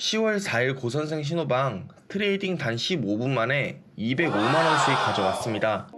10월 4일 고선생 신호방 트레이딩 단 15분 만에 205만원 수익 가져왔습니다.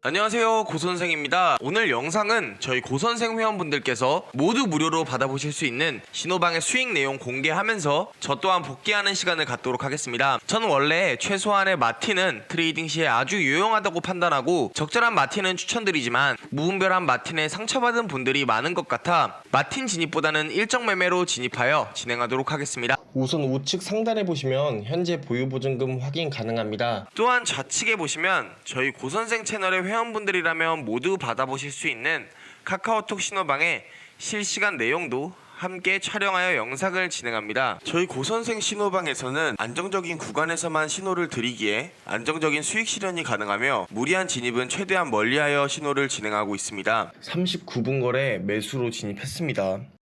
안녕하세요 고선생입니다. 오늘 영상은 저희 고선생 회원분들께서 모두 무료로 받아보실 수 있는 신호방의 수익 내용 공개하면서 저 또한 복귀하는 시간을 갖도록 하겠습니다. 저는 원래 최소한의 마틴은 트레이딩 시에 아주 유용하다고 판단하고 적절한 마틴은 추천드리지만 무분별한 마틴에 상처받은 분들이 많은 것 같아 마틴 진입보다는 일정 매매로 진입하여 진행하도록 하겠습니다 우선 우측 상단에 보시면 현재 보유 보증금 확인 가능합니다 또한 좌측에 보시면 저희 고선생 채널의 회원분들이라면 모두 받아보실 수 있는 카카오톡 신호방의 실시간 내용도 함께 촬영하여 영상을 진행합니다. 저희 고선생 신호방에서는 안정적인 구간에서만 신호를 드리기에 안정적인 수익 실현이 가능하며 무리한 진입은 최대한 멀리하여 신호를 진행하고 있습니다. 39분 거래 매수로 진입했습니다.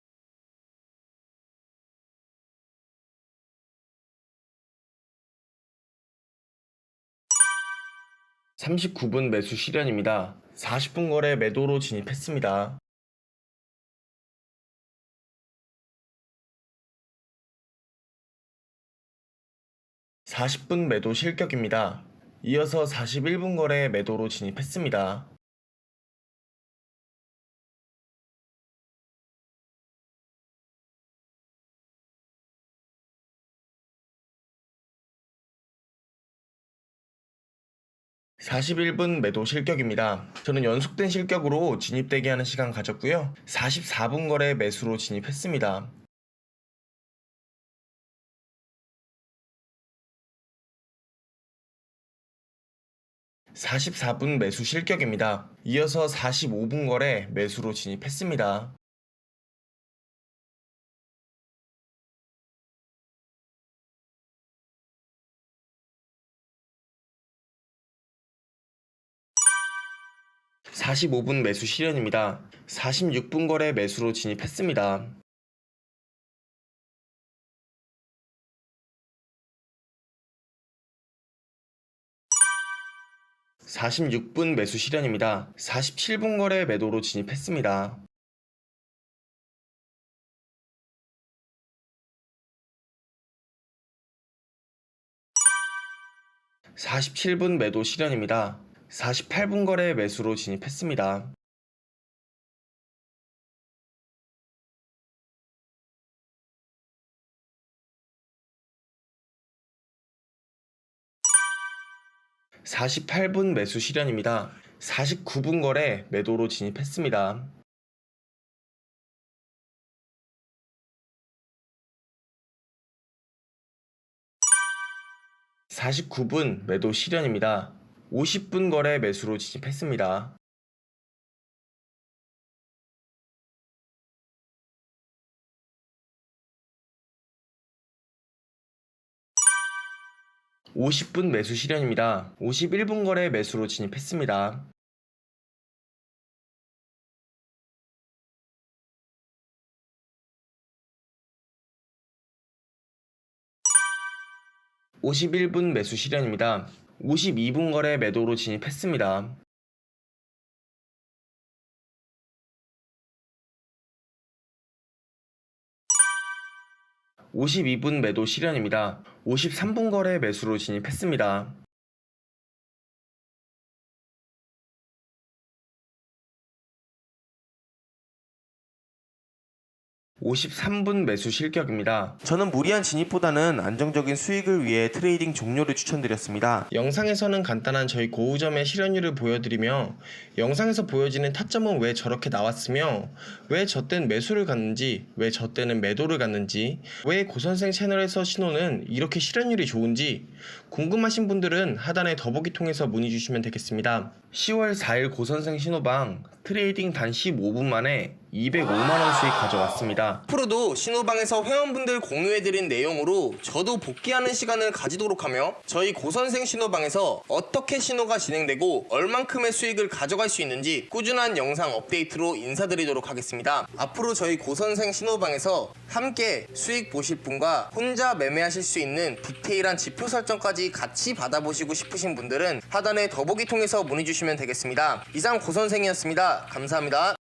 (39분) 매수 실현입니다. (40분) 거래 매도로 진입했습니다. 40분 매도 실격입니다. 이어서 41분 거래 매도로 진입했습니다. (41분) 매도 실격입니다. 저는 연속된 실격으로 진입되게 하는 시간 가졌고요. (44분) 거래 매수로 진입했습니다. 44분 매수 실격입니다. 이어서 45분 거래 매수로 진입했습니다. (45분) 매수 실현입니다. (46분) 거래 매수로 진입했습니다. 46분 매수 실현입니다. 47분 거래 매도로 진입했습니다. (47분) 매도 실현입니다. 48분 거래 매수로 진입했습니다. 48분 매수 실현입니다. 49분 거래 매도로 진입했습니다. (49분) 매도 실현입니다. 50분 거래 매수로 진입했습니다. 50분 매수 실현입니다. 51분 거래 매수로 진입했습니다. (51분) 매수 실현입니다. 52분 거래 매도로 진입했습니다. 52분 매도 실현입니다. 53분 거래 매수로 진입했습니다. 53분 매수 실격입니다. 저는 무리한 진입보다는 안정적인 수익을 위해 트레이딩 종료를 추천드렸습니다. 영상에서는 간단한 저희 고우점의 실현율을 보여드리며 영상에서 보여지는 타점은 왜 저렇게 나왔으며 왜 저땐 매수를 갔는지 왜 저 때는 매도를 갔는지 왜 고선생 채널에서 신호는 이렇게 실현율이 좋은지 궁금하신 분들은 하단의 더보기 통해서 문의 주시면 되겠습니다. 10월 4일 고선생 신호방 트레이딩 단 15분 만에 205만원 수익 가져왔습니다. 앞으로도 신호방에서 회원분들 공유해드린 내용으로 저도 복귀하는 시간을 가지도록 하며 저희 고선생 신호방에서 어떻게 신호가 진행되고 얼만큼의 수익을 가져갈 수 있는지 꾸준한 영상 업데이트로 인사드리도록 하겠습니다. 앞으로 저희 고선생 신호방에서 함께 수익 보실 분과 혼자 매매하실 수 있는 디테일한 지표 설정까지 같이 받아보시고 싶으신 분들은 하단의 더보기 통해서 문의 주시면 되겠습니다. 이상 고선생이었습니다. 감사합니다.